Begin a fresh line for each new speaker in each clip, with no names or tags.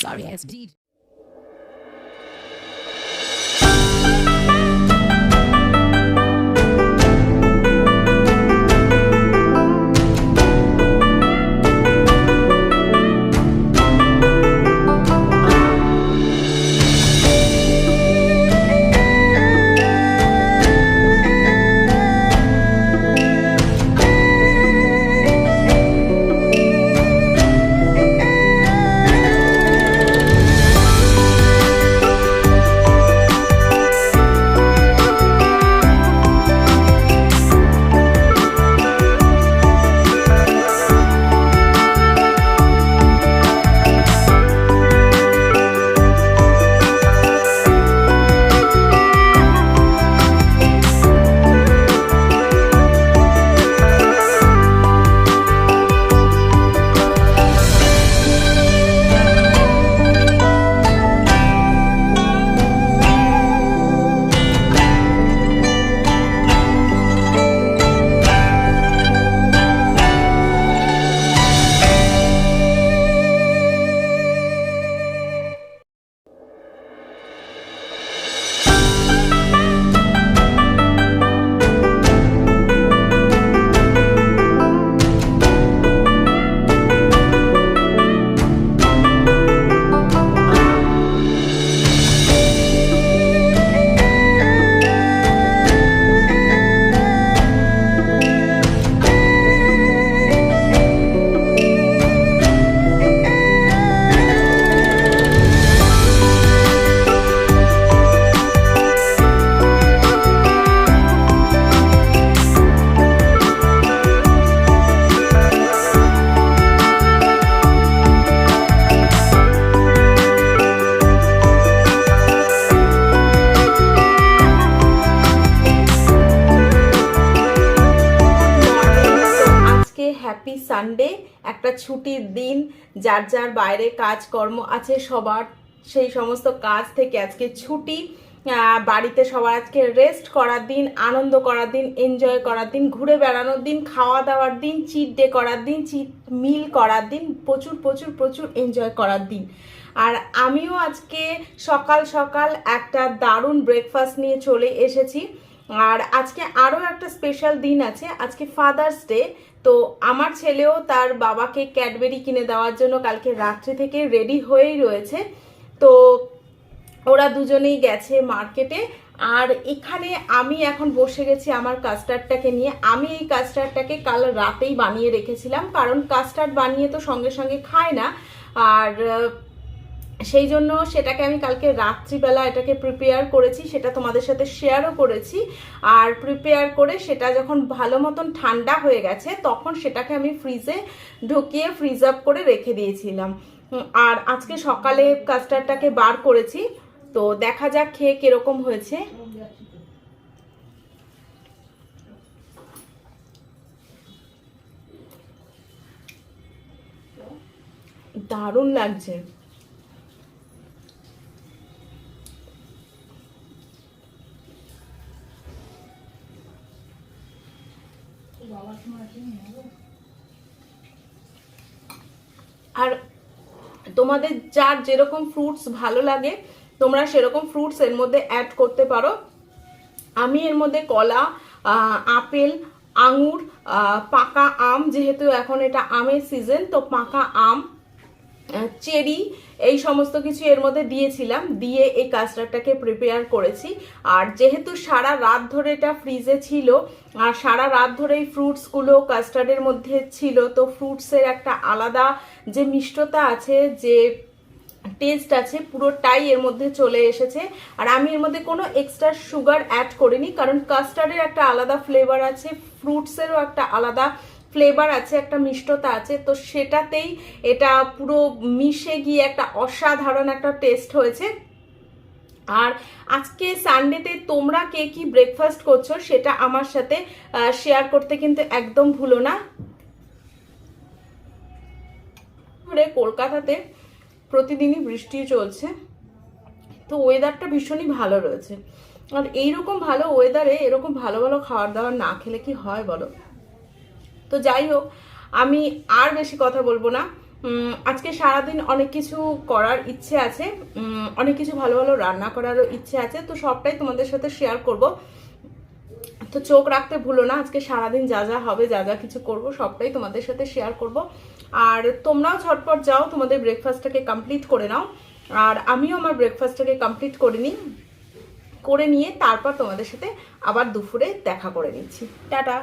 Sorry, SD.
Happy Sunday একটা ছুটির দিন, যার যার বাইরে কাজকর্ম আছে, সবার সেই সমস্ত কাজ থেকে আজকে ছুটি বাড়িতে সবার আজকে রেস্ট করার দিন, আনন্দ করার দিন এনজয় করার দিন, ঘুরে বেড়ানোর দিন, খাওয়া দাওয়ার দিন চিট ডে করার দিন চিট মিল করার দিন, প্রচুর প্রচুর প্রচুর এনজয় করার দিন। আর আমিও আজকে সকাল সকাল একটা দারুণ ব্রেকফাস্ট নিয়ে চলে এসেছি। আর আজকে আরও একটা স্পেশাল দিন আছে, আজকে ফাদার্স ডে তো আমার ছেলেও তার বাবাকে ক্যাডবেরি কিনে দেওয়ার জন্য কালকে রাত্রি থেকে রেডি হয়েই রয়েছে। তো ওরা দুজনেই গেছে মার্কেটে। আর এখানে আমি এখন বসে গেছি আমার কাস্টার্ডটাকে নিয়ে। আমি এই কাস্টার্ডটাকে কাল রাতেই বানিয়ে রেখেছিলাম, কারণ কাস্টার্ড বানিয়ে তো সঙ্গে সঙ্গে খায় না। আর সেই জন্য সেটাকে আমি কালকে রাত্রিবেলা এটাকে প্রিপেয়ার করেছি, সেটা তোমাদের সাথে শেয়ারও করেছি। আর প্রিপেয়ার করে সেটা যখন ভালো মতন ঠান্ডা হয়ে গেছে, তখন সেটাকে আমি ফ্রিজে ঢুকিয়ে ফ্রিজ আপ করে রেখে দিয়েছিলাম। আর আজকে সকালে কাস্টার্ডটাকে বার করেছি, তো দেখা যাক খেয়ে কীরকম হয়েছে। দারুণ লাগছে। আর তোমাদের যার যেরকম ফ্রুটস ভালো লাগে, তোমরা সেরকম ফ্রুটস এর মধ্যে অ্যাড করতে পারো। আমি এর মধ্যে কলা আপেল, আঙুর পাকা আম, যেহেতু এখন এটা আমের সিজন তো পাকা আম চেরি, এই সমস্ত কিছু এর মধ্যে দিয়েছিলাম, দিয়ে এই কাস্টার্ডটাকে প্রিপেয়ার করেছি। আর যেহেতু সারা রাত ধরে এটা ফ্রিজে ছিল, আর সারা রাত ধরে এই ফ্রুটসগুলো কাস্টার্ডের মধ্যে ছিল, তো ফ্রুটসের একটা আলাদা যে মিষ্টতা আছে, যে টেস্ট আছে, পুরোটাই এর মধ্যে চলে এসেছে। আর আমি এর মধ্যে কোনো এক্সট্রা সুগার অ্যাড করিনি, কারণ কাস্টার্ডের একটা আলাদা ফ্লেভার আছে ফ্রুটসেরও একটা আলাদা ফ্লেভার আছে, একটা মিষ্টতা আছে, তো সেটাতেই এটা পুরো মিশে গিয়ে একটা অসাধারণ একটা টেস্ট হয়েছে। আর আজকে সানডেতে তোমরা কে কি ব্রেকফাস্ট করছ সেটা আমার সাথে শেয়ার করতে কিন্তু একদম ভুলো না। কলকাতাতে প্রতিদিনই বৃষ্টি চলছে, তো ওয়েদারটা ভীষণই ভালো রয়েছে। আর এইরকম ভালো ওয়েদারে এরকম ভালো ভালো খাবার দাবার না খেলে কি হয় বলো? তো যাই হোক, আমি আর বেশি কথা বলব না। আজকে সারাদিন অনেক কিছু করার ইচ্ছে আছে। অনেক কিছু ভালো ভালো রান্না করারও ইচ্ছে আছে। তো সবটাই তোমাদের সাথে শেয়ার করব। তো চোখ রাখতে ভুলো না, আজকে সারাদিন যা যা হবে, যা যা কিছু করব, সবটাই তোমাদের সাথে শেয়ার করব। আর তোমরাও ঝটপট যাও, তোমাদের ব্রেকফাস্টটাকে কমপ্লিট করে নাও। আর আমিও আমার ব্রেকফাস্টটাকে কমপ্লিট করে নিই, করে নিয়ে তারপর তোমাদের সাথে আবার দুপুরে দেখা করে নিচ্ছি। টাটা!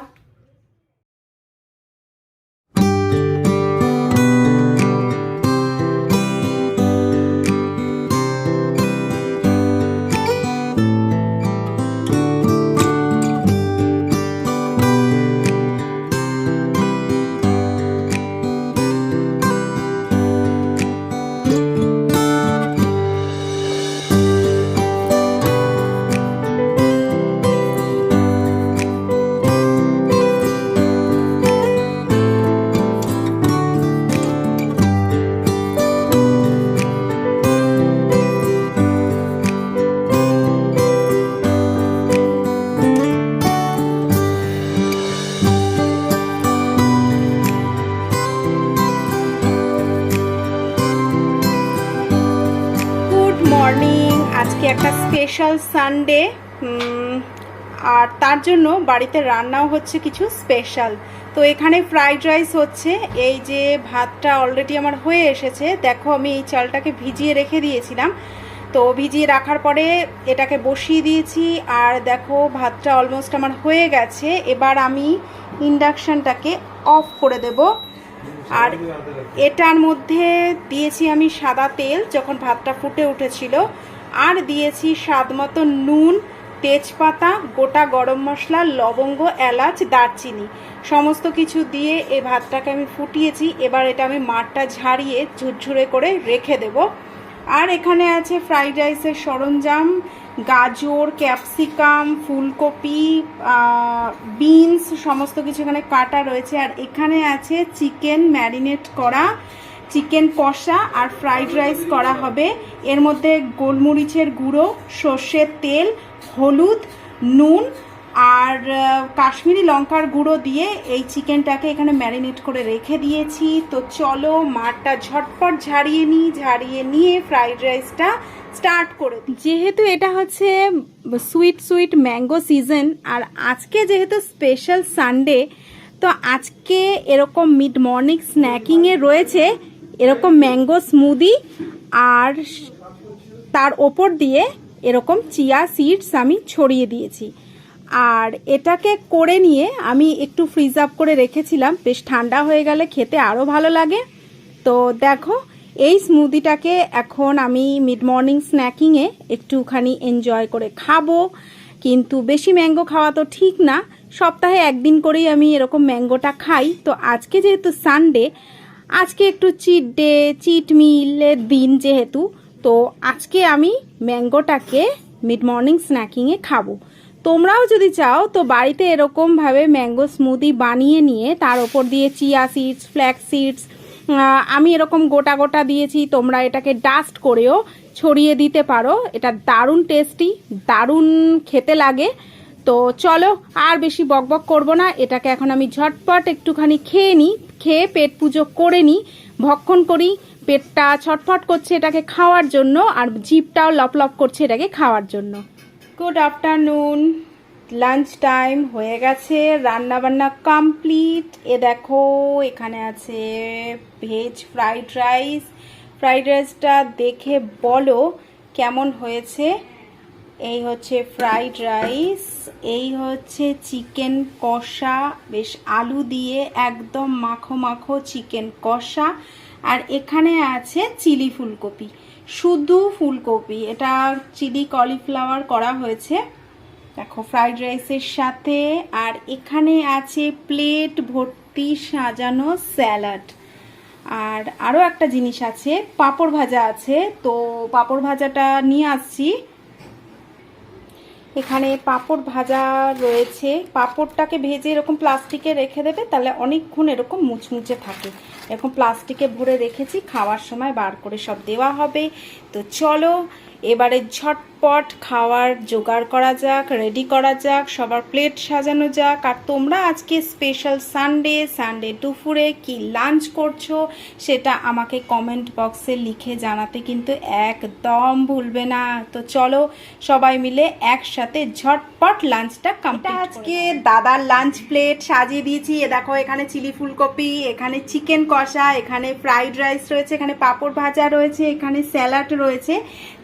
একটা স্পেশাল সানডে আর তার জন্য বাড়িতে রান্নাও হচ্ছে কিছু স্পেশাল তো এখানে ফ্রাইড রাইস হচ্ছে, এই যে ভাতটা অলরেডি আমার হয়ে এসেছে, দেখো আমি এই চালটাকে ভিজিয়ে রেখে দিয়েছিলাম। তো ভিজিয়ে রাখার পরে এটাকে বসিয়ে দিয়েছি, আর দেখো ভাতটা অলমোস্ট আমার হয়ে গেছে। এবার আমি ইন্ডাকশানটাকে অফ করে দেবো। আর এটার মধ্যে দিয়েছি আমি সাদা তেল, যখন ভাতটা ফুটে উঠেছিল। আর দিয়েছি স্বাদ মতো নুন, তেজপাতা, গোটা গরম মশলা, লবঙ্গ, এলাচ, দারচিনি। সমস্ত কিছু দিয়ে এই ভাতটাকে আমি ফুটিয়েছি। এবার এটা আমি মাঠটা ঝাড়িয়ে ঝুরঝুরে করে রেখে দেব। আর এখানে আছে ফ্রাইড রাইসের সরঞ্জাম, গাজর, ক্যাপসিকাম, ফুলকপি বিনস, সমস্ত কিছু এখানে কাটা রয়েছে। আর এখানে আছে চিকেন ম্যারিনেট করা। চিকেন কষা আর ফ্রাইড রাইস করা হবে। এর মধ্যে গোলমরিচের গুঁড়ো, সর্ষের তেল, হলুদ, নুন আর কাশ্মীরি লঙ্কার গুঁড়ো দিয়ে এই চিকেনটাকে এখানে ম্যারিনেট করে রেখে দিয়েছি। তো চলো মাঠটা ঝটপট ঝাড়িয়ে নিই, ঝাড়িয়ে নিয়ে ফ্রাইড রাইসটা স্টার্ট করে যেহেতু এটা হচ্ছে সুইট সুইট ম্যাঙ্গো সিজন আর আজকে যেহেতু স্পেশাল সানডে, তো আজকে এরকম মিড মর্নিং স্ন্যাকিংয়ে রয়েছে এরকম ম্যাঙ্গো স্মুদি আর তার ওপর দিয়ে এরকম চিয়া সিডস আমি ছড়িয়ে দিয়েছি। আর এটাকে করে নিয়ে আমি একটু ফ্রিজ আপ করে রেখেছিলাম, বেশ ঠান্ডা হয়ে গেলে খেতে আরও ভালো লাগে। তো দেখো, এই স্মুদিটাকে এখন আমি মিড মর্নিং স্ন্যাকিংয়ে একটুখানি এনজয় করে খাব। কিন্তু বেশি ম্যাঙ্গো খাওয়া তো ঠিক না। সপ্তাহে একদিন করেই আমি এরকম ম্যাঙ্গোটা খাই। তো আজকে যেহেতু সানডে আজকে একটু চিট ডে চিট মিলের দিন যেহেতু, তো আজকে আমি ম্যাঙ্গোটাকে মিড মর্নিং স্ন্যাকিংয়ে খাব। তোমরাও যদি চাও, তো বাড়িতে এরকমভাবে ম্যাঙ্গো স্মুদি বানিয়ে নিয়ে তার ওপর দিয়ে চিয়া সিডস ফ্ল্যাক্স সিডস আমি এরকম গোটা গোটা দিয়েছি, তোমরা এটাকে ডাস্ট করেও ছড়িয়ে দিতে পারো। এটা দারুণ টেস্টি দারুণ খেতে লাগে। তো চলো আর বেশি বকবক করব না, এটাকে এখন আমি ঝটপট একটুখানি খেয়ে নিই খেয়ে পেট পুজো করে নিই ভক্ষণ করি, পেটটা ছটফট করছে এটাকে খাওয়ার জন্য আর জিপটাও লপ লপ করছে এটাকে খাওয়ার জন্য। গুড আফটারনুন লাঞ্চ টাইম হয়ে গেছে রান্না বান্না কমপ্লিট এ দেখো এখানে আছে ভেজ ফ্রাইড রাইস ফ্রাইড রাইসটা দেখে বলো কেমন হয়েছে। এই হচ্ছে ফ্রাইড রাইস এই হচ্ছে চিকেন কষা, বেশ আলু দিয়ে একদম মাখো মাখো চিকেন কষা, আর এখানে আছে চিলি ফুলকপি, শুধু ফুলকপি, এটা চিলি কলিফ্লাওয়ার করা হয়েছে। দেখো ফ্রাইড রাইসের সাথে, আর এখানে আছে প্লেট ভর্তি সাজানো স্যালাড আর আরও একটা জিনিস আছে, পাঁপড় ভাজা আছে, তো পাঁপড় ভাজাটা নিয়ে আসছি। এখানে পাপড় ভাজা রয়েছে। পাপড়টাকে ভেজে এরকম প্লাস্টিকে রেখে দেবে, তাহলে অনেকক্ষণ এরকম মুচমুচে থাকে। এরকম প্লাস্টিকে ভরে রেখেছি, খাওয়ার সময় বার করে সব দেওয়া হবে। তো চলো, এবারে ঝটপট ঝটপট খাওয়ার জোগাড় করা যাক রেডি করা যাক সবার প্লেট সাজানো যাক। আর তোমরা আজকে স্পেশাল সানডে সানডে দুপুরে কি লাঞ্চ করছ সেটা আমাকে কমেন্ট বক্সে লিখে জানাতে কিন্তু একদম ভুলবে না। তো চলো সবাই মিলে একসাথে ঝটপট লাঞ্চটা কমপ্লিট আজকে দাদার লাঞ্চ প্লেট সাজিয়ে দিয়েছি। এ দেখো এখানে চিলি ফুলকপি এখানে চিকেন কষা এখানে ফ্রাইড রাইস রয়েছে এখানে পাঁপড় ভাজা রয়েছে এখানে স্যালাড রয়েছে।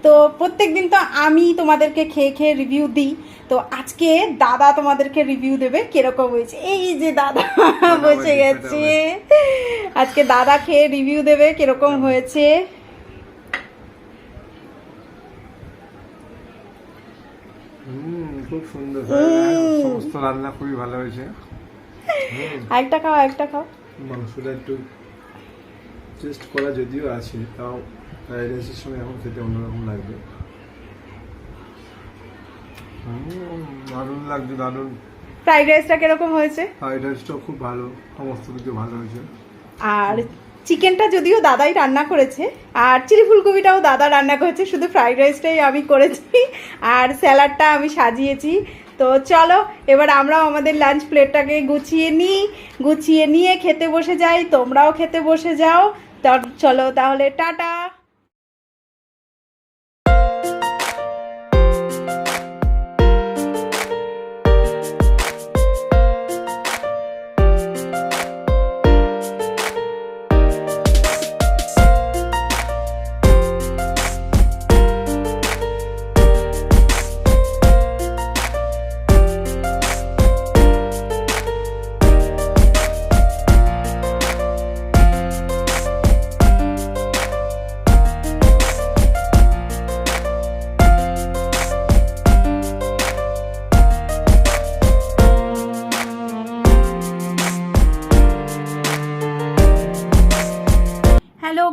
তো প্রত্যেক দিন তো আমি তোমাদেরকে খেয়ে খেয়ে রিভিউ দিই। তো আজকে দাদা তোমাদেরকে রিভিউ দেবে কীরকম হয়েছে। এই যে দাদা বসে গেছে। আজকে দাদা খেয়ে রিভিউ দেবে কীরকম হয়েছে।
খুব সুন্দর। সমস্ত রান্না খুবই ভালো হয়েছে।
একটা খাও একটা খাও।
মাংসটা একটু টেস্ট করা যদিও আছে তাও ফ্রাইড রাইসের সঙ্গে এখন খেতে অন্যরকম লাগবে। দারুণ লাগছে দারুণ।
ফ্রাইড রাইসটা কীরকম হয়েছে?
ফ্রাইড রাইসটাও খুব ভালো সমস্ত কিছু ভালো হয়েছে।
আর চিকেনটা যদিও দাদাই রান্না করেছে আর চিলি ফুলকপিটাও দাদা রান্না করেছে শুধু ফ্রাইড রাইসটাই আমি করেছি আর স্যালাডটা আমি সাজিয়েছি। তো চলো এবার আমরাও আমাদের লাঞ্চ প্লেটটাকে গুছিয়ে নিই গুছিয়ে নিয়ে খেতে বসে যাই তোমরাও খেতে বসে যাও। চলো তাহলে টাটা।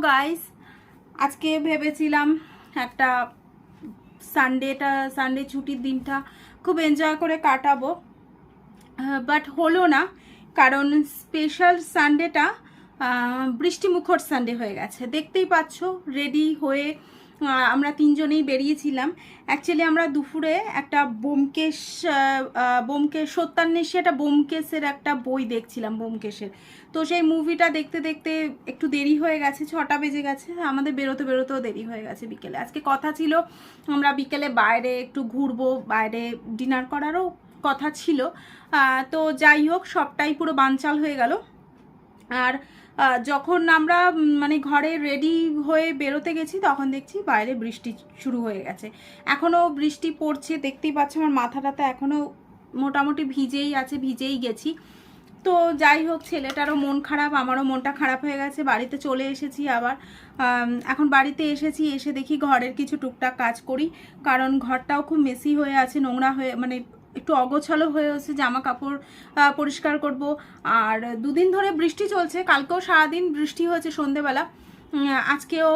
গাইস আজকে ভেবেছিলাম একটা সানডেটা সানডে ছুটির দিনটা খুব এনজয় করে কাটাবো। বাট হলো না, কারণ স্পেশাল সানডেটা বৃষ্টি মুখর সানডে হয়ে গেছে। দেখতেই পাচ্ছ রেডি হয়ে আমরা তিনজনেই বেরিয়েছিলাম। অ্যাকচুয়ালি আমরা দুপুরে একটা বোমকেশ বোমকেশ, সত্যান্বেষী একটা বোমকেশের একটা বই দেখছিলাম, বোমকেশের। তো সেই মুভিটা দেখতে দেখতে একটু দেরি হয়ে গেছে, ছটা বেজে গেছে, আমাদের বেরোতে বেরোতেও দেরি হয়ে গেছে বিকেলে। আজকে কথা ছিল, আমরা বিকেলে বাইরে একটু ঘুরবো, বাইরে ডিনার করারও কথা ছিল। তো যাই হোক, সবটাই পুরো বানচাল হয়ে গেল। আর যখন আমরা মানে ঘরে রেডি হয়ে বেরোতে গেছি, তখন দেখছি বাইরে বৃষ্টি শুরু হয়ে গেছে। এখনও বৃষ্টি পড়ছে, দেখতেই পাচ্ছ আমার মাথাটাতে এখনও মোটামুটি ভিজেই আছে, ভিজেই গেছি। তো যাই হোক, ছেলেটারও মন খারাপ, আমারও মনটা খারাপ হয়ে গেছে, বাড়িতে চলে এসেছি আবার। এখন বাড়িতে এসেছি, এসে দেখি ঘরের কিছু টুকটাক কাজ করি, কারণ ঘরটাও খুব মেসি হয়ে আছে, নোংরা হয়ে মানে একটু অগোছালো হয়ে আছে জামা কাপড় পরিষ্কার করব। আর দুদিন ধরে বৃষ্টি চলছে, কালকেও সারাদিন বৃষ্টি হয়েছে সন্ধেবেলা। আজকেও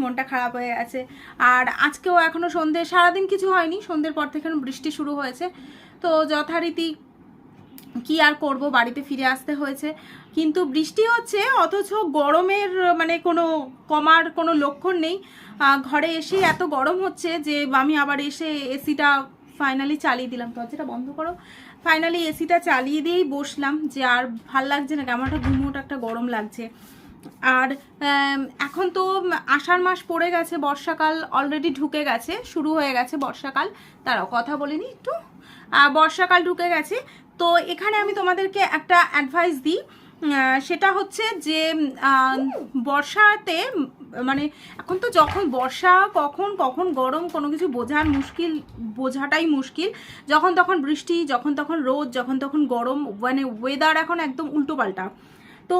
মনটা খারাপ হয়ে আছে আর আজকেও এখনও সন্ধে, সারাদিন কিছু হয়নি, সন্ধ্যের পর থেকে বৃষ্টি শুরু হয়েছে। তো যথারীতি কি আর করব, বাড়িতে ফিরে আসতে হয়েছে। কিন্তু বৃষ্টি হচ্ছে, অথচ গরমের মানে কোনো কমার কোনো লক্ষণ নেই। ঘরে এসে এত গরম হচ্ছে যে, আমি আবার এসে এসিটা ফাইনালি চালিয়ে দিলাম। দরজাটা বন্ধ করো। ফাইনালি এসিটা চালিয়ে দিয়েই বসলাম যে আর ভালো লাগছে না কেমন একটা ঘুমোট একটা গরম লাগছে। আর এখন তো আষাঢ় মাস পড়ে গেছে বর্ষাকাল অলরেডি ঢুকে গেছে শুরু হয়ে গেছে বর্ষাকাল। তারাও কথা বলিনি একটু। বর্ষাকাল ঢুকে গেছে। তো এখানে আমি তোমাদেরকে একটা অ্যাডভাইস দিই। সেটা হচ্ছে যে বর্ষাতে মানে এখন তো যখন বর্ষা, কখন কখন গরম, কোনো কিছু বোঝার মুশকিল, বোঝাটাই মুশকিল। যখন তখন বৃষ্টি, যখন তখন রোদ, যখন তখন গরম মানে ওয়েদার এখন একদম উল্টোপাল্টা। তো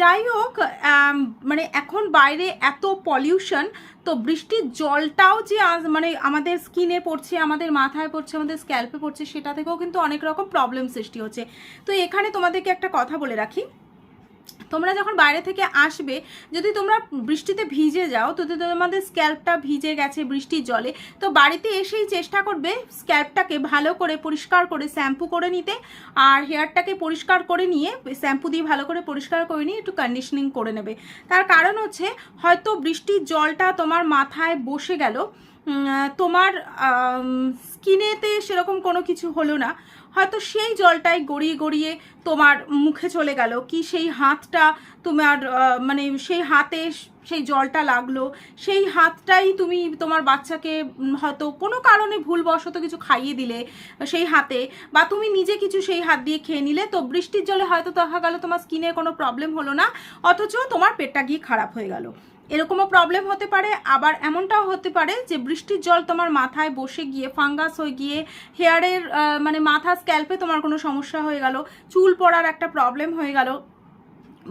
যাই হোক মানে এখন বাইরে এত পলিউশন তো বৃষ্টির জলটাও যে মানে আমাদের স্কিনে পড়ছে, আমাদের মাথায় পড়ছে, আমাদের স্ক্যাল্পে পড়ছে, সেটা থেকেও কিন্তু অনেক রকম প্রবলেম সৃষ্টি হচ্ছে। তো এখানে তোমাদেরকে একটা কথা বলে রাখি। তোমরা যখন বাইরে থেকে আসবে, যদি তোমরা বৃষ্টিতে ভিজে যাও, তো তোমাদের স্ক্যাল্পটা ভিজে গেছে বৃষ্টির জলে, তো বাড়িতে এসেই চেষ্টা করবে স্ক্যাল্পটাকে ভালো করে পরিষ্কার করে শ্যাম্পু করে নিতে, আর হেয়ারটাকে পরিষ্কার করে নিয়ে, শ্যাম্পু দিয়ে ভালো করে পরিষ্কার করে নিয়ে একটু কন্ডিশনিং করে নেবে। তার কারণ হচ্ছে, হয়তো বৃষ্টির জলটা তোমার মাথায় বসে গেল তোমার স্কিনেতে সেরকম কোনো কিছু হলো না হয়তো সেই জলটাই গড়িয়ে গড়িয়ে তোমার মুখে চলে গেল। কি সেই হাতটা তোমার মানে সেই হাতে সেই জলটা লাগল, সেই হাতটাই তুমি তোমার বাচ্চাকে হয়তো কোনো কারণে ভুলবশত কিছু খাইয়ে দিলে সেই হাতে বা তুমি নিজে কিছু সেই হাত দিয়ে খেয়ে নিলে, তো বৃষ্টির জলে হয়তো দেখা গেল, তোমার স্কিনে কোনো প্রবলেম হলো না, অথচ তোমার পেটটা গিয়ে খারাপ হয়ে গেল। এরকমও প্রবলেম হতে পারে, আবার এমনটাও হতে পারে যে বৃষ্টির জল তোমার মাথায় বসে গিয়ে ফাঙ্গাস হয়ে গিয়ে হেয়ারের মানে মাথা স্ক্যাল্পে তোমার কোনো সমস্যা হয়ে গেল, চুল পড়ার একটা প্রবলেম হয়ে গেল,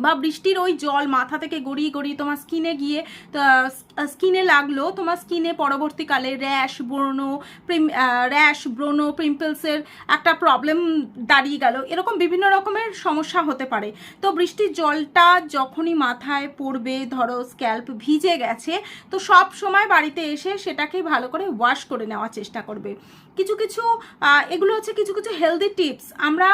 বা বৃষ্টির ওই জল মাথা থেকে গড়িয়ে গড়িয়ে তোমার স্কিনে গিয়ে স্কিনে লাগল, তোমার স্কিনে পরবর্তীকালে র্যাশ ব্রণ র্যাশ ব্রণ পিম্পলসের একটা প্রবলেম দাঁড়িয়ে গেল। এরকম বিভিন্ন রকমের সমস্যা হতে পারে। তো বৃষ্টির জলটা যখনই মাথায় পড়বে, ধরো স্ক্যাল্প ভিজে গেছে, তো সব সময় বাড়িতে এসে সেটাকে ভালো করে ওয়াশ করে নেওয়ার চেষ্টা করবে। কিছু কিছু এগুলো হচ্ছে কিছু কিছু হেলদি টিপস আমরা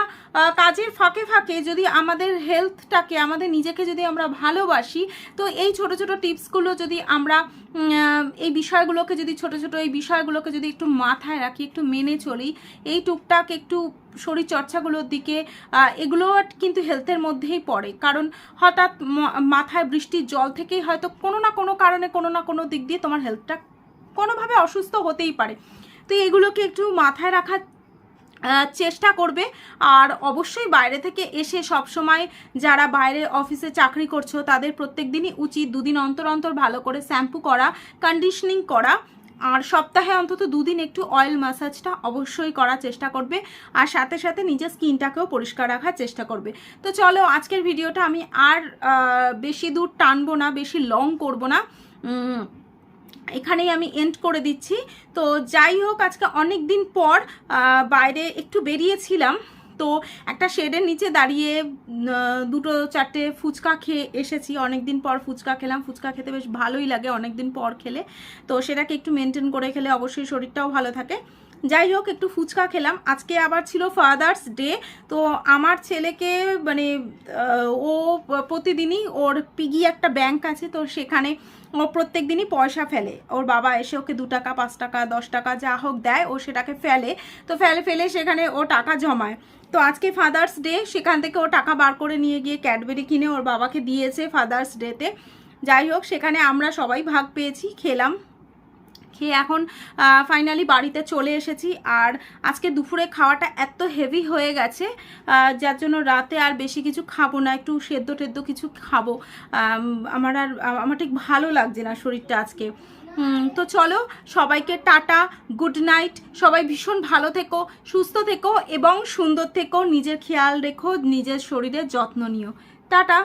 কাজের ফাঁকে ফাঁকে যদি আমাদের হেলথটাকে আমাদের নিজেকে যদি আমরা ভালোবাসি, তো এই ছোট ছোট টিপসগুলো যদি আমরা আহ, এই বিষয়গুলোকে যদি ছোট ছোট এই বিষয়গুলোকে যদি একটু মাথায় রাখি একটু মেনে চলি এই টুকটাক একটু শরীর চর্চাগুলোর দিকে এগুলো কিন্তু হেলথের মধ্যেই পড়ে। কারণ হঠাৎ মাথায় বৃষ্টির জল থেকেই হয়তো কোনো না কোনো কারণে কোনো না কোনো দিক দিয়ে তোমার হেলথটা কোনোভাবে অসুস্থ হতেই পারে। তো এগুলোকে একটু মাথায় রাখার চেষ্টা করবে। আর অবশ্যই বাইরে থেকে এসে সব সময় যারা বাইরে অফিসে চাকরি করছ, তাদের প্রত্যেক দিনই উচিত দুদিন অন্তর অন্তর ভালো করে শ্যাম্পু করা কন্ডিশনিং করা। আর সপ্তাহে অন্তত দুদিন একটু অয়েল ম্যাসাজটা অবশ্যই করার চেষ্টা করবে। আর সাথে সাথে নিজের স্কিনটাকেও পরিষ্কার রাখার চেষ্টা করবে। তো চলো, আজকের ভিডিওটা আমি আর বেশি দূর টানবো না, বেশি লং করব না। এখানেই আমি এন্ড করে দিচ্ছি। তো যাই হোক, আজকে অনেক দিন পর বাইরে একটু বেরিয়েছিলাম। তো একটা শেডের নিচে দাঁড়িয়ে দুটো চারটে ফুচকা খেয়ে এসেছি। অনেক দিন পর ফুচকা খেলাম। ফুচকা খেতে বেশ ভালোই লাগে অনেক দিন পর খেলে। তো সেটাকে একটু মেনটেন করে খেলে অবশ্যই শরীরটাও ভালো থাকে। যাই হোক, একটু ফুচকা খেলাম। আজকে আবার ছিল ফাদার্স ডে তো আমার ছেলেকে মানে ও প্রতিদিনই ওর পিগি একটা ব্যাংক আছে, তো সেখানে ও প্রত্যেক দিনই পয়সা ফেলে। ওর বাবা এসে ওকে দু টাকা, পাঁচ টাকা, দশ টাকা যা হোক দেয়, ও সেটাকে ফেলে। তো ফেলে ফেলে সেখানে ও টাকা জমায়। তো আজকে ফাদার্স ডে সেখান থেকে ও টাকা বার করে নিয়ে গিয়ে ক্যাডবেরি কিনে ওর বাবাকে দিয়েছে ফাদার্স ডেতে যাই হোক, সেখানে আমরা সবাই ভাগ পেয়েছি, খেলাম। খেয়ে এখন ফাইনালি বাড়িতে চলে এসেছি। আর আজকে দুপুরে খাওয়াটা এত হেভি হয়ে গেছে যার জন্য রাতে আর বেশি কিছু খাব না, একটু সেদ্ধ টেদ্ধ কিছু খাব। আমার আর আমার ঠিক ভালো লাগছে না শরীরটা আজকে। তো চলো, সবাইকে টাটা গুড নাইট সবাই ভীষণ ভালো থেকো, সুস্থ থেকো এবং সুন্দর থেকো, নিজের খেয়াল রেখো, নিজের শরীরের যত্ন নিও। টাটা!